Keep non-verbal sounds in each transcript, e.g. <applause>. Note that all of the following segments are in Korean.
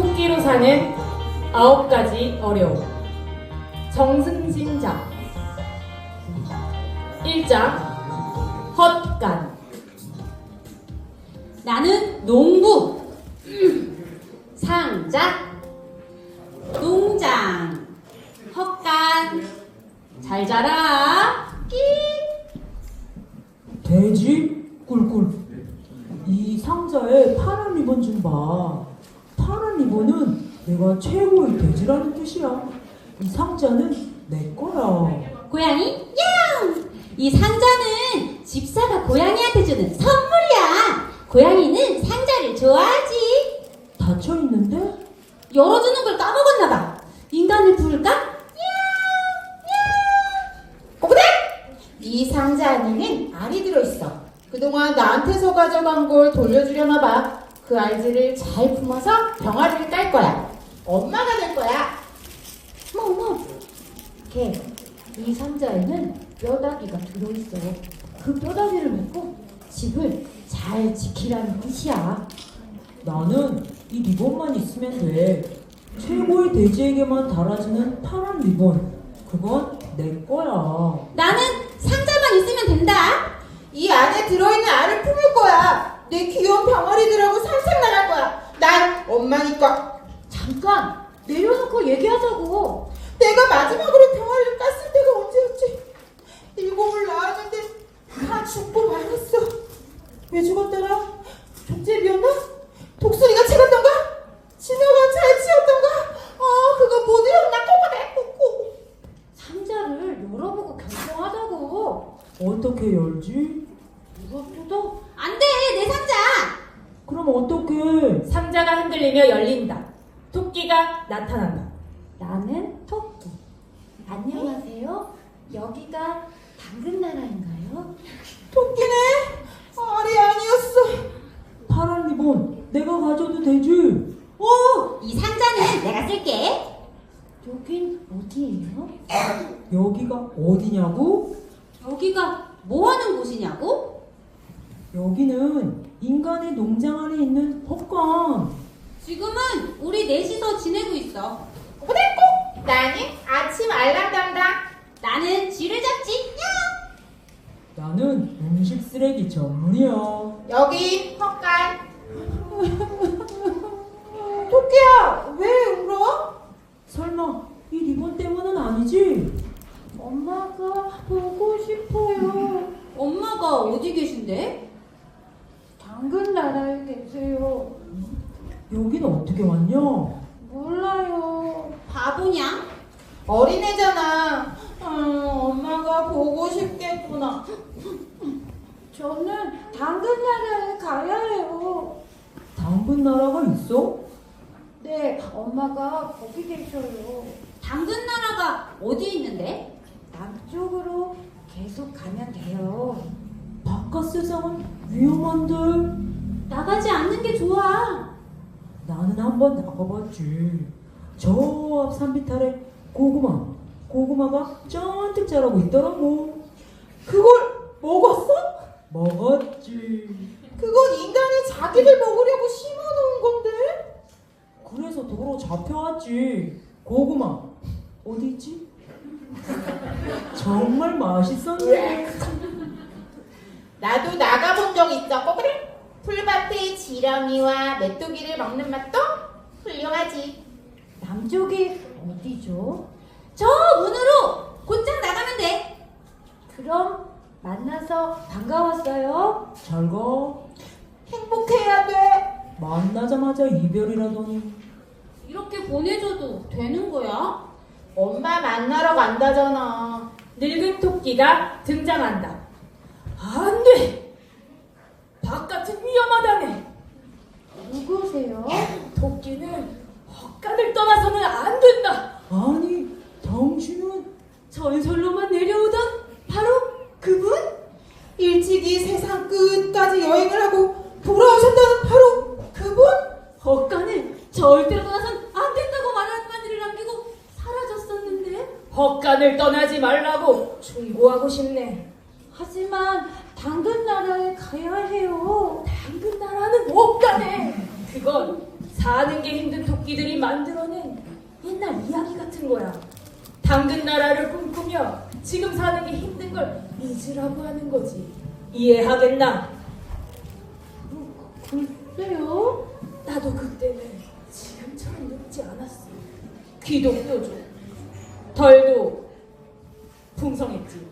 토끼로 사는 아홉 가지 어려움. 정승진작. 1장 헛간. 나는 농부. 음. 상자. 농장. 헛간. 잘 자라. 끼. 돼지 꿀꿀 이 상자에 파란 리본 좀 봐. 내가 최고의 돼지라는 뜻이야. 이 상자는 내 거야. 고양이 양! 이 상자는 집사가 고양이한테 주는 선물이야. 고양이는 상자를 좋아하지. 닫혀 있는데 열어주는 걸 까먹었나 봐. 인간을 부를까? 꼬부대! 이 상자 안에는 알이 들어있어. 그동안 나한테서 가져간 걸 돌려주려나 봐. 그 알들을 잘 품어서 병아리를 깔 거야. 엄마가 될 거야. 어머 어머. 걔, 이 상자에는 뼈다귀가 들어있어. 그 뼈다귀를 먹고 집을 잘 지키라는 뜻이야. 나는 이 리본만 있으면 돼. 최고의 돼지에게만 달아주는 파란 리본. 그건 내 거야. 나는 상자만 있으면 된다. 이 안에 들어있는 알을 품을 거야. 내 귀여운 병아리들하고 살살 나갈 거야. 난 엄마니까. 잠깐 내려놓고 얘기하자고. 내가 마지막으로 병아리를 깠을 때가 언제였지? 일곱을 낳았는데 다 죽고 말았어. 왜 죽었더라? 존재비였나? 독수리가 채갔던가? 진화가 잘 치웠던가? 어, 그거 못 잃었나? 꼬꼬대 꼬꼬. 상자를 열어보고 결정하자고. 어떻게 열지? 누가 뜯어? 안 돼, 내 상자. 그럼 어떻게? 상자가 흔들리며 열린다. 토끼가 나타난다. 나는 토끼. 안녕하세요. 여기가 당근나라인가요? 토끼네? 알이 아니었어. 파란 리본 내가 가져도 되지? 오, 이 상자는 내가 쓸게. 여긴 어디예요? 여기가 어디냐고? 여기가 뭐 하는 곳이냐고? 여기는 인간의 농장 안에 있는 헛간. 지금은 우리 넷이서 지내고 있어. 꼬. 나는 아침 알람 담당. 나는 쥐를 잡지. 야! 나는 음식 쓰레기 전문이야. 여기 헛간. 토끼야, 왜 울어? 설마 이 리본 때문은 아니지? 엄마가 보고 싶어요. 엄마가 어디 계신데? 당근 나라에 계세요. 여긴 어떻게 왔냐? 몰라요. 바보냐? 어린애잖아. 음, 엄마가 보고 싶겠구나. 저는 당근 나라에 가야 해요. 당근 나라가 있어? 네, 엄마가 거기 계셔요. 당근 나라가 어디 있는데? 남쪽으로 계속 가면 돼요. 바깥 세상은 위험한데. 나가지 않는 게 좋아. 나는 한번 나가봤지. 저앞 산비탈에 고구마, 고구마가 쫀득 자라고 있더라고. 그걸 먹었어? 먹었지. 그건 인간이 자기를 먹으려고 심어놓은 건데? 그래서 도로 잡혀왔지. 고구마 어디 있지? 정말 맛있었네. 나도 나가본 적 있어. 꼬그래? 풀밭의 지렁이와 메뚜기를 먹는 맛도 훌륭하지. 남쪽이 어디죠? 저 문으로 곧장 나가면 돼. 그럼 만나서 반가웠어요. 잘 가. 행복해야 돼. 만나자마자 이별이라더니 이렇게 보내줘도 되는 거야? 엄마 만나러 간다잖아. 늙은 토끼가 등장한다. 안 돼! 바깥은 위험하다네. 누구세요? 토끼는 헛간을 떠나서는 안 된다. 아니 당신은 전설로만 내려오던 바로 그분? 일찍이 세상 끝까지 여행을 하고 돌아오셨다는 바로 그분? 헛간을 절대로 떠나선 안 된다고 말하는 마디를 남기고 사라졌었는데 헛간을 떠나지 말라고 충고하고 싶네 하지만 당근 나라에 가야 해요. 당근 나라는 없다네 그건 사는 게 힘든 토끼들이 만들어낸 옛날 이야기 같은 거야. 당근 나라를 꿈꾸며 지금 사는 게 힘든 걸 잊으라고 하는 거지. 이해하겠나? 글쎄요. 나도 그때는 지금처럼 늙지 않았어. 귀도 뾰족, 덜도 풍성했지.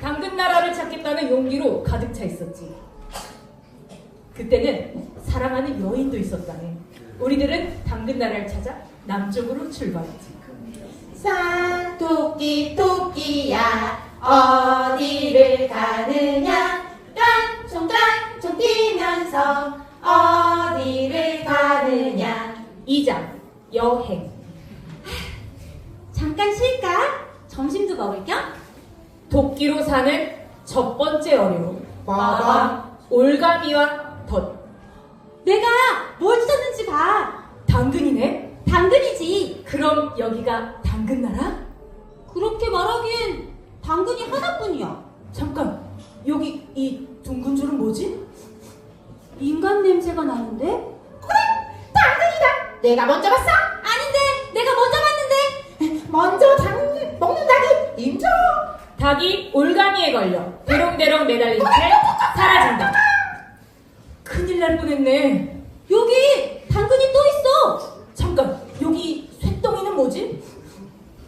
당근 나라를 찾겠다는 용기로 가득 차 있었지. 그때는 사랑하는 여인도 있었다네. 우리들은 당근 나라를 찾아 남쪽으로 출발했지. 산토끼 토끼야 어디를 가느냐 깡총깡총 뛰면서 어디를 가느냐 이장 여행 잠깐 쉴까? 점심도 먹을 겸? 도끼로 사는 첫 번째 어려움 빠밤. 올가미와 덧 내가 뭘 찾는지 봐. 당근이네 당근이지. 그럼 여기가 당근 나라? 그렇게 말하기엔 당근이 하나뿐이야. 잠깐 여기 이 둥근 줄은 뭐지? 인간 냄새가 나는데? 당근이다 내가 먼저 봤어 아닌데, 내가 먼저 봤는데. 먼저 당근 먹는 닭이 인정 닭이 올가미에 걸려 대롱대롱 매달린 채 사라진다 큰일 날 뻔했네 여기 당근이 또 있어. 잠깐 여기 쇳덩이는 뭐지?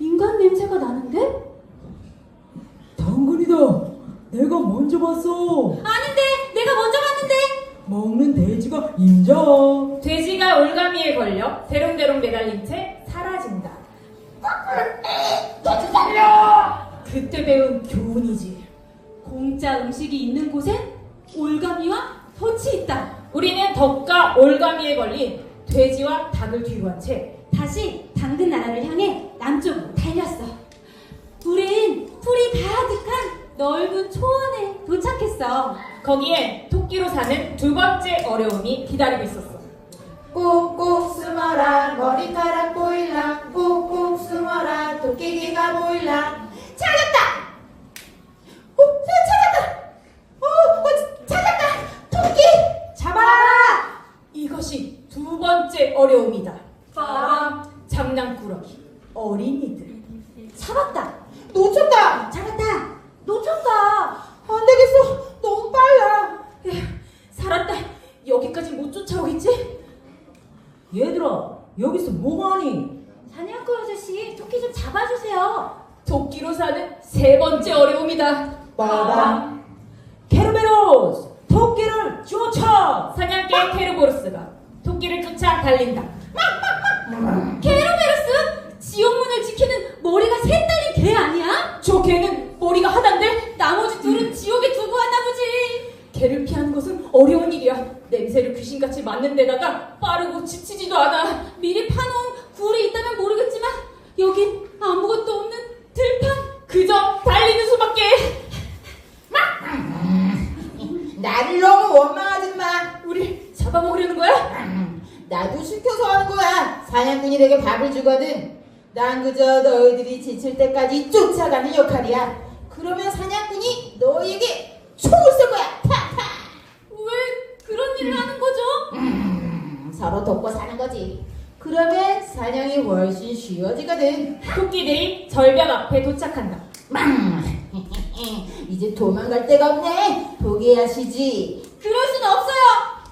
인간 냄새가 나는데? 당근이다. 내가 먼저 봤어. 아닌데, 내가 먼저 봤는데. 먹는 돼지가 인정. 돼지가 올가미에 걸려 대롱대롱 매달린 채 사라진다 그때 배운 교훈이지 공짜 음식이 있는 곳엔 올가미와 덫이 있다. 우리는 덕과 올가미에 걸린 돼지와 닭을 뒤로 한 채 다시 당근 나라를 향해 남쪽으로 달렸어. 우린 풀이 가득한 넓은 초원에 도착했어. 거기에 토끼로 사는 두 번째 어려움이 기다리고 있었어 꾹꾹 숨어라 머리카락 보일라 꾹꾹 숨어라 도끼기가 보일라 찾았다 어 찾았다 어, 어 찾았다 토끼 잡아라! 이것이 두 번째 어려움이다 빠밤. 장난꾸러기 어린이들 잡았다. 놓쳤다. 안 되겠어 너무 빨라 에휴, 살았다 여기까지 못 쫓아오겠지? 얘들아, 여기서 뭐하니? 사냥꾼 아저씨, 토끼 좀 잡아주세요. 도끼로 사는 세 번째 어려움이다 빠밤 케르베로스! 토끼를 쫓아! 사냥개 케르보르스가 토끼를 쫓아 달린다 케로베르스? 지옥문을 지키는 머리가 세 딸린 개 아니야? 저 개는 머리가 하나인데 나머지 둘은 지옥에 두고 왔나 보지. 개를 피하는 것은 어려운 일이야 냄새를 귀신같이 맡는 데다가 빠르고 지치지도 않아 미리 파놓은 굴이 있다면 모르겠지만 여긴 아무것도 없는 들판. 그저 달리는 수밖에 나를 너무 원망하지 마 우리 잡아먹으려는 거야? 나도 시켜서 하는 거야. 사냥꾼이 내게 밥을 주거든. 난 그저 너희들이 지칠 때까지 쫓아가는 역할이야. 그러면 사냥꾼이 너희에게 총을 쏠 거야. 팍팍. 왜 그런 일을 하는 거죠? 음, 서로 돕고 사는 거지. 그러면 사냥이 훨씬 쉬워지거든. 토끼들이 절벽 앞에 도착한다 망. 이제 도망갈 데가 없네. 포기하시지. 그럴 순 없어요.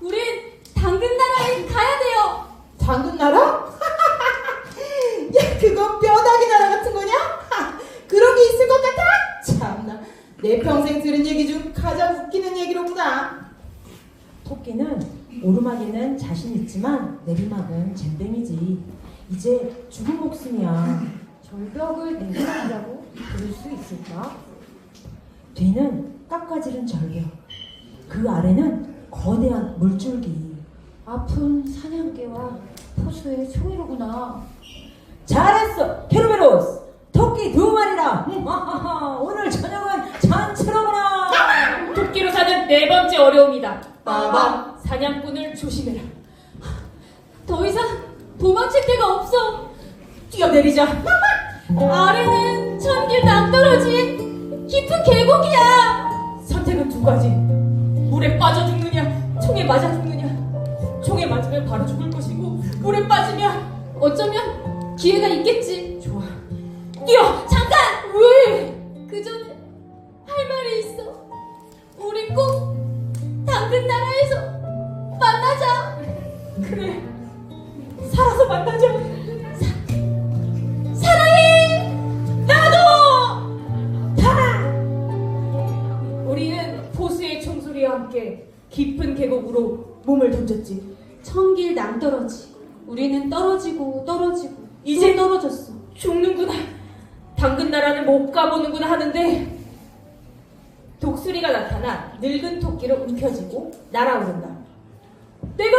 우린 당근 나라에 가야 돼요. 당근 나라? <laughs> 야, 그건 뼈다귀 나라 같은 거냐? 하, <laughs> 그런 게 있을 것 같아? 참나, 내 평생 들은 얘기 중 가장 웃기는 얘기로구나. 토끼는 오르막에는 자신 있지만 내리막은 젠댕이지. 이제 죽은 목숨이야. 절벽을 내려가라고 그럴 수 있을까? 뒤는 깎아지른 절벽. 그 아래는 거대한 물줄기. 아픈 사냥개와 포수의 총이로구나. 잘했어, 케르베로스. 토끼 두 마리라. 오늘 저녁은 잔치로구나. 토끼로 사는 네 번째 어려움이다 빠밤. 사냥꾼을 조심해라 더 이상 도망칠 데가 없어. 뛰어내리자 아래는 천길 낭떠러진 깊은 계곡이야. 선택은 두 가지 물에 빠져 죽느냐 총에 맞아 죽느냐 총에 맞으면 바로 죽을 것이고 물에 빠지면 어쩌면 기회가 있겠지. 좋아. 뛰어. 잠깐! 왜? 그 전에 할 말이 있어. 우리 꼭 당근 나라에서 만나자. 그래. 던졌지. 청길 낭떠러지. 우리는 떨어지고 떨어지고 이제 또 떨어졌어. 죽는구나. 당근 나라는 못 가보는구나 하는데 독수리가 나타나 늙은 토끼를 움켜쥐고 날아오른다. 내가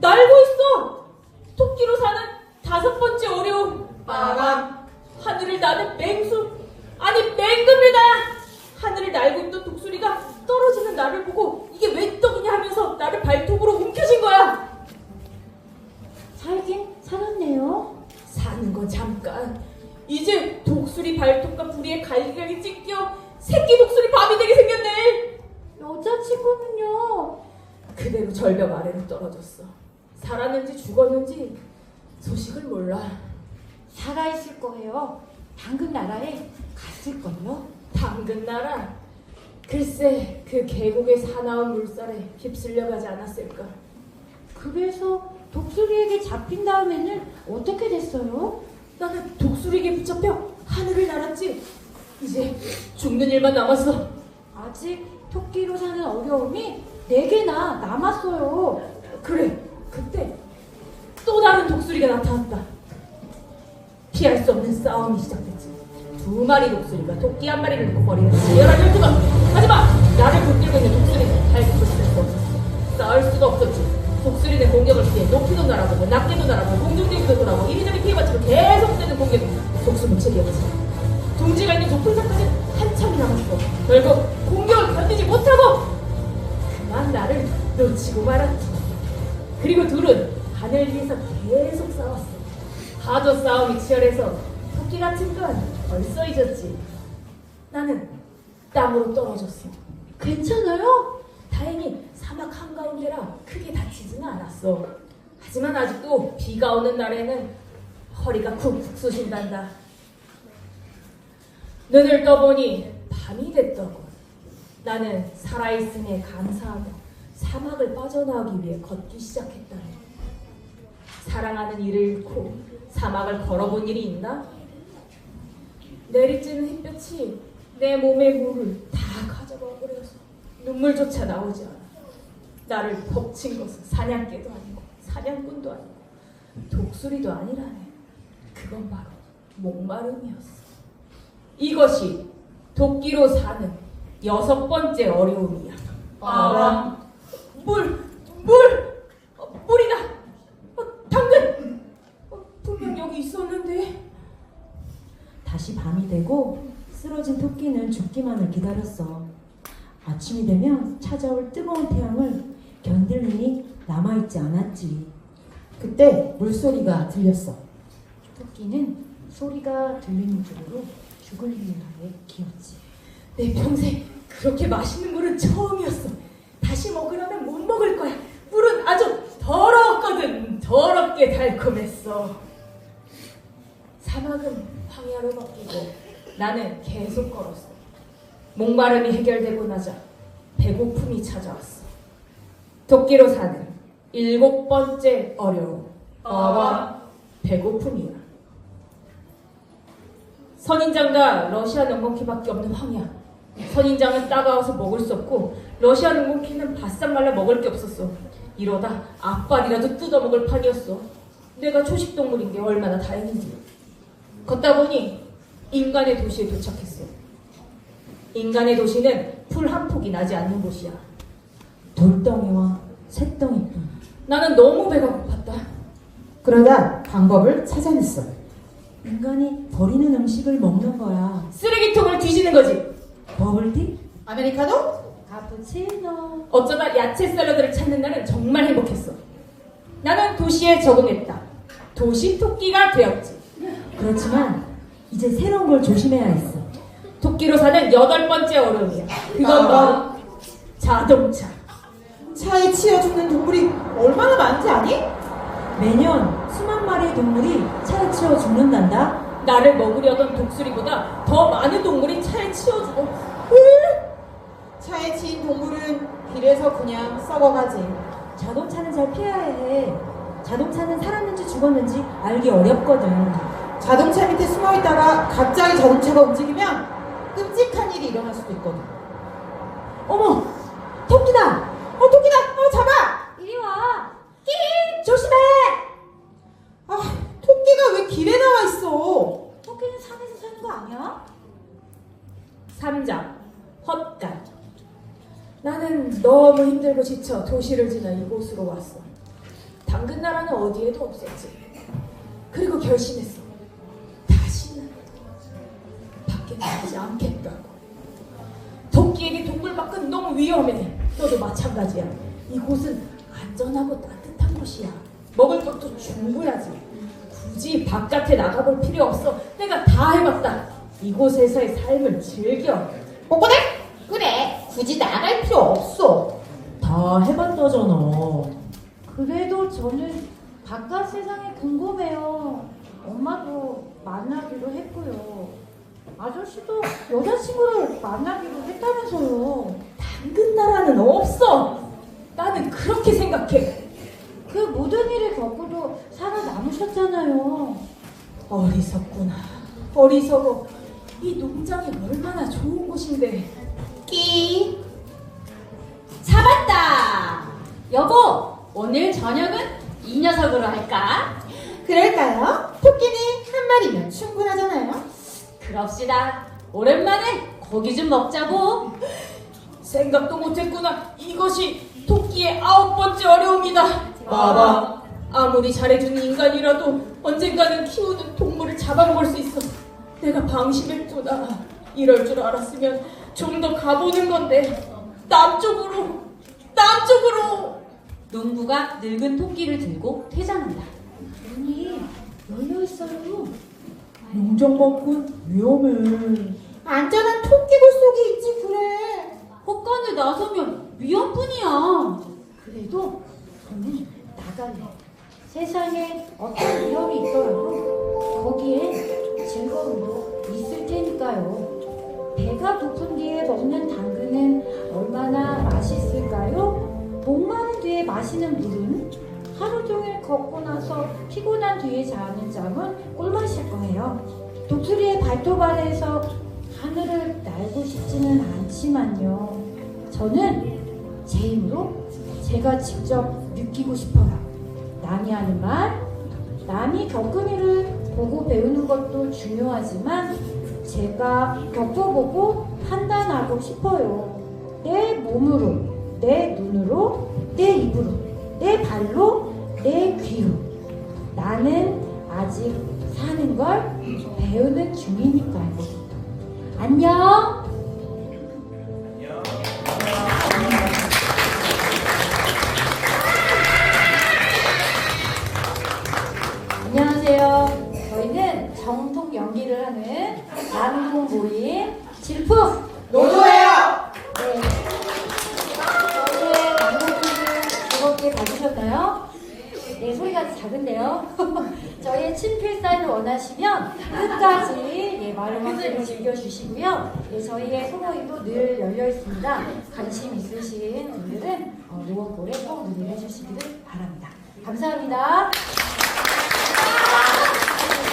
날고 있어. 토끼로 사는 다섯 번째 어려움. 빠밤. 하늘을 나는 맹수 아니 맹금이다. 하늘을 날고 있던 독수리가 떨어지는 나를 보고 이게 왜 떡이냐 하면서 나를 발톱으로 움켜쥔 거야. 살긴 살았네요. 사는 건 잠깐. 이제 독수리 발톱과 부리에 갈기갈기 찢겨 새끼 독수리 밥이 되게 생겼네. 여자친구는요? 그대로 절벽 아래로 떨어졌어. 살았는지 죽었는지 소식을 몰라. 살아있을 거예요. 당근 나라에 갔을걸요? 당근 나라. 글쎄 그 계곡의 사나운 물살에 휩쓸려 가지 않았을까. 그래서 독수리에게 잡힌 다음에는 어떻게 됐어요? 나는 독수리에게 붙잡혀 하늘을 날았지. 이제 죽는 일만 남았어. 아직 토끼로 사는 어려움이 네 개나 남았어요. 그래, 그때 또 다른 독수리가 나타났다. 피할 수 없는 싸움이 시작됐지. 두 마리 독수리가 토끼 한 마리를 놓고 버리는 치열한 열투가. 하지만 나를 붙들고 있는 독수리는 발톱을 쓸수 없었어. 싸울 수가 없었지. 독수리는 공격을 피해 높이도 날아보고 낮게도 날아보고 공중대기도 돌아보고 이리저리 피해받치고 계속되는 공격이 독수무책이었지. 둥지가 있는 높은 산까지 한참이 남았어. 결국 공격을 견디지 못하고 그만 나를 놓치고 말았지. 그리고 둘은 하늘 위에서 계속 싸웠어. 하도 싸움이 치열해서 토끼 같은 건 벌써 잊었지. 나는 땅으로 떨어졌어. 괜찮아요? 다행히 사막 한가운데라 크게 다치지는 않았어. 하지만 아직도 비가 오는 날에는 허리가 쿡쿡 쑤신단다. 눈을 떠보니 밤이 됐더군. 나는 살아있음에 감사하며 사막을 빠져나오기 위해 걷기 시작했다네. 사랑하는 이를 잃고 사막을 걸어본 일이 있나? 내리쬐는 햇볕이 내 몸의 물을 다 가져가 버려서 눈물조차 나오지 않아. 나를 덮친 것은 사냥개도 아니고 사냥꾼도 아니고 독수리도 아니라네. 그건 바로 목마름이었어. 이것이 도끼로 사는 여섯 번째 어려움이야. 아. 물, 물, 어, 물이다. 어, 당근. 어, 분명 여기 있었는데. 다시 밤이 되고 쓰러진 토끼는 죽기만을 기다렸어. 아침이 되면 찾아올 뜨거운 태양을 견딜 힘이 남아있지 않았지. 그때 물소리가 들렸어. 토끼는 소리가 들리는 쪽으로 죽을 위하여 기었지. 내 평생 그렇게 맛있는 물은 처음이었어. 다시 먹으라면 못 먹을 거야. 물은 아주 더러웠거든. 더럽게 달콤했어. 사막은 황야로 바뀌고 나는 계속 걸었어. 목마름이 해결되고 나자 배고픔이 찾아왔어. 도끼로 사는 일곱 번째 어려움. 어와 배고픔이야. 선인장과 러시아 농공키밖에 없는 황야. 선인장은 따가워서 먹을 수 없고 러시아 농공키는 바싹 말라 먹을 게 없었어. 이러다 앞발이라도 뜯어먹을 판이었어. 내가 초식 동물인 게 얼마나 다행인지. 걷다 보니 인간의 도시에 도착했어. 인간의 도시는 풀 한 폭이 나지 않는 곳이야. 돌덩이와 새덩이뿐. 나는 너무 배가 고팠다. 그러다 방법을 찾아냈어. 인간이 버리는 음식을 먹는 거야. 쓰레기통을 뒤지는 거지. 버블티? 아메리카노? 카푸치노. 어쩌다 야채 샐러드를 찾는 날은 정말 행복했어. 나는 도시에 적응했다. 도시 토끼가 되었지. 그렇지만 이제 새로운 걸 조심해야 했어. 토끼로 사는 여덟 번째 어려움이야. 그건 바로 자동차. 차에 치여 죽는 동물이 얼마나 많은지 아니? 매년 수만 마리의 동물이 차에 치여 죽는단다. 나를 먹으려던 독수리보다 더 많은 동물이 차에 치여주고 차에 치인 동물은 길에서 그냥 썩어가지. 자동차는 잘 피해야 해. 자동차는 살았는지 죽었는지 알기 어렵거든. 자동차 밑에 숨어 있다가 갑자기 자동차가 움직이면 끔찍한 일이 일어날 수도 있거든. 어머, 토끼다. 어, 토끼다! 어, 잡아! 이리 와. 끼 조심해. 아, 토끼가 왜 길에 나와 있어? 토끼는 산에서 사는 거 아니야? 삼장 헛간 나는 너무 힘들고 지쳐 도시를 지나 이곳으로 왔어 당근 나라는 어디에도 없었지 그리고 결심했어 위험해 너도 마찬가지야 이곳은 안전하고 따뜻한 곳이야 먹을 것도 충분하지 굳이 바깥에 나가볼 필요 없어 내가 다 해봤다 이곳에서의 삶을 즐겨 뽀뽀네? 그래, 굳이 나갈 필요 없어. 다 해봤다잖아. 그래도 저는 바깥 세상이 궁금해요. 엄마도 만나기로 했고요. 아저씨도 여자친구를 만나기로 했다면서요. 당근 나라는 없어. 나는 그렇게 생각해. 그 모든 일을 겪고도 살아남으셨잖아요. 어리석구나. 어리석어. 이 농장이 얼마나 좋은 곳인데. 끼. 잡았다. 여보, 오늘 저녁은 이 녀석으로 할까? 그럴까요? 토끼는 한 마리면 충분하잖아요. 그럽시다. 오랜만에 고기 좀 먹자고. <laughs> 생각도 못했구나. 이것이 토끼의 아홉 번째 어려움이다. 봐봐. 아무리 잘해주는 인간이라도 언젠가는 키우는 동물을 잡아먹을 수 있어. 내가 방심했구나. 이럴 줄 알았으면 좀 더 가보는 건데. 남쪽으로, 남쪽으로. 농부가 늙은 토끼를 들고 퇴장한다. 문이 열려 있어요. 농장 밖은 위험해. 안전한 토끼굴 속에 있지, 그래. 혹간에 나서면 위험뿐이야. 그래도 저는 나갈래. 세상에 어떤 위험이 있더라도 거기에 즐거움도 있을 테니까요. 배가 고픈 뒤에 먹는 당근은 얼마나 맛있을까요? 목 마른 뒤에 마시는 물은 하루 종일 걷고 나서 피곤한 뒤에 자는 잠은 꿀맛일 거예요. 독수리의 발톱 아래에서 하늘을 날고 싶지는 않지만요. 저는 제 힘으로 제가 직접 느끼고 싶어요. 남이 하는 말, 남이 겪은 일을 보고 배우는 것도 중요하지만 제가 겪어보고 판단하고 싶어요. 내 몸으로, 내 눈으로, 내 입으로, 내 발로, 내 귀로. 나는 아직 사는 걸 배우는 중이니까요. 안녕! 예, 저희의 소모임도 늘 열려 있습니다. 관심 있으신 분들은 어, 노원골에 꼭 문의를 해주시기를 바랍니다. 감사합니다.